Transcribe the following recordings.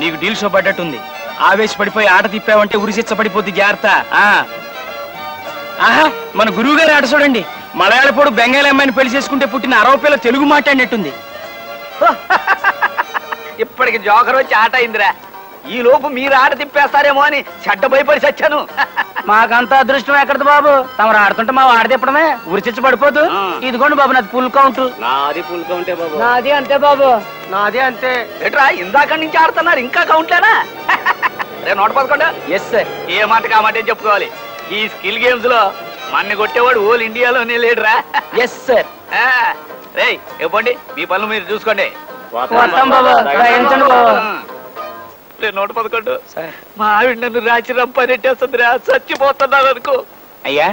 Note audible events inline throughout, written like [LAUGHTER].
నీకు deal show పడ్డట్టుంది. ఆవేశపడిపోయి ఆట తిప్పావంటే ఉరిశిచ్చ పడిపోద్ది జాగ్రత్త ఆహా మన గురువు గారు ఆట చూడండి. మలయాళపోడు బెంగాలీ అమ్మాయిని పెళ్ళి చేసుకుంటే పుట్టిన అరవై తెలుగు మాట్లాడినట్టుంది [LAUGHS] ఇప్పటికి జోకర్ వచ్చి ఆట అయిందిరా. ఈ లోపు మీరు ఆట తిప్పేస్తారేమో అని చెడ్డ భయపడి చచ్చాను. మాకంత అదృష్టం ఎక్కడది బాబు? తమరు ఆడుతుంటే మా ఆడ తిప్పడమే. ఉరిచిచ్చ పడిపోదు. ఇదిగోండి బాబు నాది ఫుల్ కౌంట్. నాది పుల్గా ఉంటే బాబు. నాది అంతే బాబు. నాది అంతే. ఏట్రా ఇందాక నుంచి ఆడుతున్నారు ఇంకా కౌంట్లేనా? రే నోట పదకొండ? ఎస్ సార్ ఏ మాట కామాటే చెప్పుకోవాలి. ఈ స్కిల్ గేమ్స్లో మన్ని కొట్టేవాడు ఓల్ ఇండియాలోనే లేడురా. ఎస్ సార్ రేయ్ ఇవ్వండి మీ పనులు మీరు చూసుకోండి. బాబు. రే నోట పదకొండు మా ఆవిడ నన్ను రాచి రంపనెట్టేస్తుందిరా చచ్చిపోతున్నాను అనుకో అయ్యా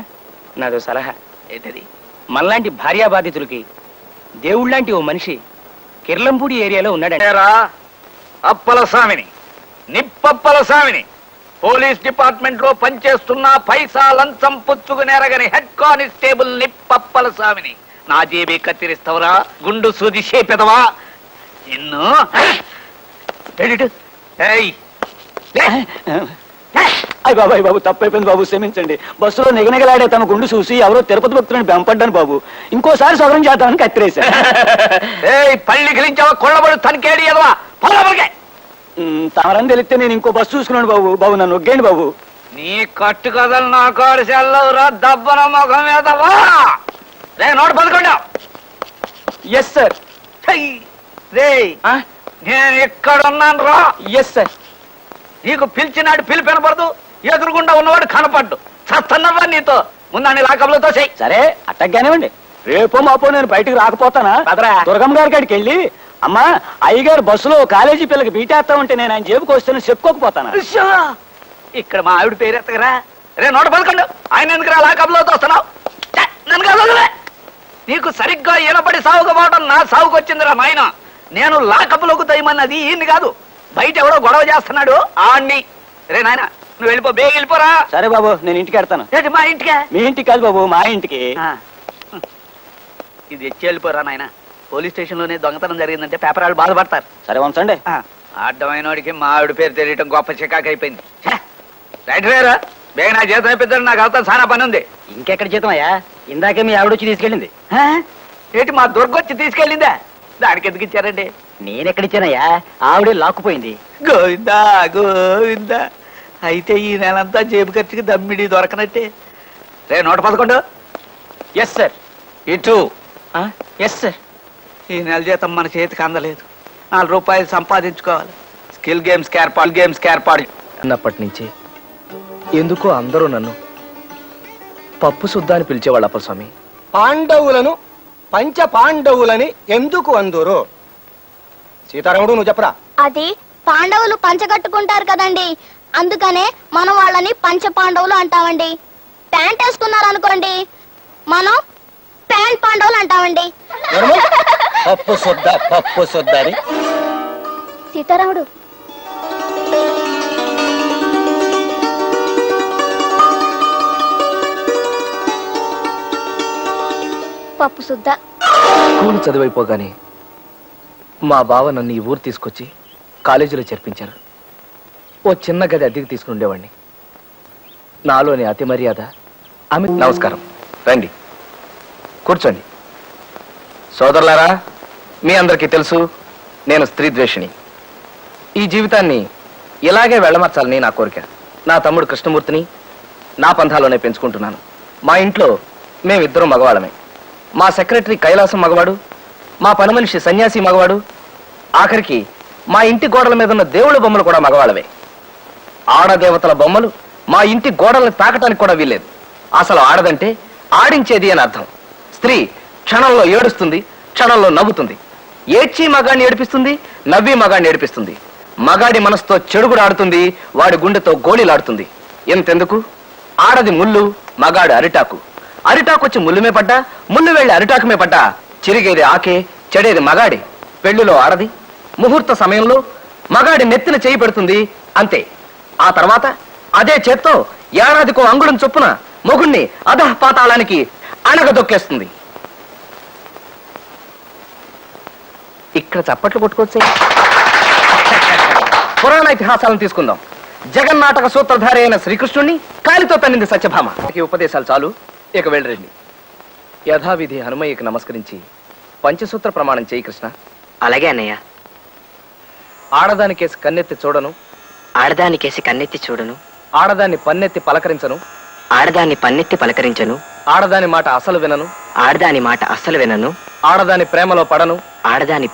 నాదో సలహా ఏంటది మనలాంటి భార్యా బాధితులకి దేవుళ్ళంటి ఓ మనిషి కిర్లంపూడి ఏరియాలో ఉన్నాడండి ఏరా, అప్పల స్వామిని నిప్పప్పల స్వామిని పోలీస్ డిపార్ట్మెంట్లో పనిచేస్తున్న పైసా లంచం పుచ్చుకునేరగని హెడ్ కానిస్టేబుల్ నిప్పప్పల స్వామిని నా జేబీ కత్తిరిస్తావురా గుండు సూది చేపెదవా నిన్ను? ఏయ్, అయ్య బాబాయ్ బాబు తప్పైపోయింది బాబు క్షమించండి. బస్సులో నిగనిగలాడే తమ గుండు చూసి ఎవరో తిరుపతి భక్తులను బెంపడ్డాను బాబు. ఇంకోసారి సగరం చేద్దామని కత్తిరేశా [LAUGHS] ఏయ్ పళ్ళి గిలించావా కొళ్ళబడు తనకేడి ఎదవా? పొలబడికే ఉమ్, తమరని తెలిస్తే నేను ఇంకో బస్సు చూసుకున్నాను బాబు. బాబు నన్ను ఒగ్గేయండి బాబు. నీ కట్టు కథలు నా కాడు సెల్లవురా దబ్బన ముఖం మీదవా రే నోట పదకొండా ఎస్ సార్ రే నేను ఇక్కడ ఉన్నాను రా. ఎస్ సార్ నీకు పిలిచినాడు పిలిపి వినపడదు ఎదురుగుండా ఉన్నవాడు కనపడ్డు. చస్తున్నవా నీతో? ముందని లాకబులతో చెయ్యి సరే అట్టగ్గానేవ్వండి. రేపో మాపో నేను బయటికి రాకపోతానా? పదరా. దుర్గమ్మ గారి కాడికి వెళ్ళి అమ్మా అయ్యగారు బస్సులో కాలేజీ పిల్లకి బీటేస్తా ఉంటే నేను ఆయన జేబుకి వస్తాను చెప్పుకోకపోతానా? ఉష్షో! ఇక్కడ మా ఆవిడ పేరు ఎత్తగరా? రే నోట పదకొండు ఆయన ఎందుకు రా వస్తున్నావు ఛే, నన్ను కాదు వదిలే. నీకు సరిగ్గా ఈనపడి సాగుకపోవడం నా సాగుకు వచ్చిందిరా నాయన నేను లాకపులోకి దయమన్నది ఈయన్ని కాదు. బయట ఎవడో గొడవ చేస్తున్నాడు. ఆణ్ణి. రే నాయన నువ్వు వెళ్ళిపో. బేగ వెళ్ళిపోరా. సరే బాబు నేను ఇంటికి వెడతాను ఏంటి మా ఇంటికే? మీ ఇంటికి కాదు బాబు మా ఇంటికి. ఆ. ఇది ఎచ్చి వెళ్ళిపోరా నాయన. పోలీస్ స్టేషన్లోనే దొంగతనం జరిగిందంటే పేపర్ వాళ్ళు బాధపడతారు. సరే ఉంచండి అడ్డమైన వాడికి మా ఆవిడ పేరు తెలియటం గొప్ప చికాకు అయిపోయింది! రైట్ రేరా. బేగ నా జీతం అయిపోతాడు నాకు అవుతా చాలా పని ఉంది. ఇంకెక్కడ జీతం అయ్యా? ఇందాకే మీ ఆవిడ వచ్చి తీసుకెళ్ళింది. ఆ? ఏంటి మా దుర్గొచ్చి తీసుకెళ్ళిందా? దానికి ఎందుకు ఇచ్చారండి? నేనెక్కడిచ్చానయ్యా? ఆవిడే లాక్కుపోయింది. గోవిందా గోవిందా. అయితే ఈ నెలంతా జేబు ఖర్చుకి దమ్మిడి దొరకనట్టే. రే నూట పదకొండు. ఎస్ సార్ ఇటు ఎస్ సార్ ఈ నెల జీతం మన చేతికి అందలేదు. నాలుగు రూపాయలు సంపాదించుకోవాలి. స్కిల్ గేమ్స్ ఏర్పాటు గేమ్స్ ఏర్పాటు అన్నప్పటి నుంచి ఎందుకో అందరూ నన్ను పప్పు సుద్దా అని పిలిచేవాళ్ళు అప్పస్వామి పాండవులను పంచ పాండవులని ఎందుకు అందురు? సీతారాముడు నువ్వు చెప్పరా? అది పాండవులు పంచగట్టుకుంటారు కదండి. అందుకనే మనం వాళ్ళని పంచ పాండవులు అంటామండి. ప్యాంట్ వేసుకున్నారు అనుకోండి మనం ప్యాంట్ పాండవులు అంటామండి? పప్పు సొద్ద పప్పు సొద్ద అని. సీతారాముడు పప్పు సుద్ద. స్కూల్ చదివైపోగానే మా బావ నన్ను ఈ ఊరు తీసుకొచ్చి కాలేజీలో చేర్పించారు. ఓ చిన్న గది అద్దెకి తీసుకుని ఉండేవాడిని నాలోని అతి మర్యాద ఆమె నమస్కారం. రండి. కూర్చోండి. సోదరులారా మీ అందరికీ తెలుసు నేను స్త్రీ ద్వేషిణి. ఈ జీవితాన్ని ఇలాగే వెళ్ళమర్చాలని నా కోరిక. నా తమ్ముడు కృష్ణమూర్తిని నా పంథాలోనే పెంచుకుంటున్నాను. మా ఇంట్లో మేమిద్దరం మగవాళ్ళమే. మా సెక్రటరీ కైలాసం మగవాడు మా పని మనిషి సన్యాసి మగవాడు ఆఖరికి మా ఇంటి గోడల మీద ఉన్న దేవుళ్ళ బొమ్మలు కూడా మగవాళ్ళవే. ఆడదేవతల బొమ్మలు మా ఇంటి గోడల్ని తాకటానికి కూడా వీల్లేదు. అసలు ఆడదంటే ఆడించేది అని అర్థం. స్త్రీ క్షణంలో ఏడుస్తుంది క్షణంలో నవ్వుతుంది. ఏడ్చి మగాడిని ఏడిపిస్తుంది నవ్వి మగాడిని ఏడిపిస్తుంది. మగాడి మనసుతో చెడుగుడు ఆడుతుంది వాడి గుండెతో గోళీలాడుతుంది. ఎంతెందుకు ఆడది ముళ్ళు మగాడు అరిటాకు. అరిటాకొచ్చి ముళ్ళుమే పడ్డా ముళ్ళు వెళ్ళి అరిటాకుమే పడ్డా. చిరిగేది ఆకే చెడేది మగాడి. పెళ్ళిలో ఆడది. ముహూర్త సమయంలో మగాడి నెత్తిన చేయి పెడుతుంది అంతే. ఆ తర్వాత అదే చేత్తో ఏడాదికో అంగుళం చొప్పున మొగుణ్ణి అధహ పాతాళానికి అణగదొక్కేస్తుంది. ఇక్కడ చప్పట్లు కొట్టుకోవచ్చే. పురాణ ఇతిహాసాలను తీసుకుందాం. జగన్నాటక సూత్రధారి అయిన శ్రీకృష్ణుణ్ణి కాలితో తన్నింది సత్యభామ. ఈ ఉపదేశాలు చాలు. ఇక వెళ్ళరండి. యథావిధి హనుమయ్యకి నమస్కరించి పంచసూత్ర ప్రమాణం చేయి కృష్ణ. అలాగే అన్నయ్య. ఆడదాని కేసు కన్నెత్తి చూడను. ఆడదానికేసి కన్నెత్తి చూడను. ఆడదాన్ని పన్నెత్తి పలకరించను. ఆడదాన్ని పన్నెత్తి పలకరించను. ఆడదాని మాట అసలు వినను. ఆడదాని మాట అస్సలు వినను. ఆడదాని ప్రేమలో పడను. ఆడదాని ప్రేమ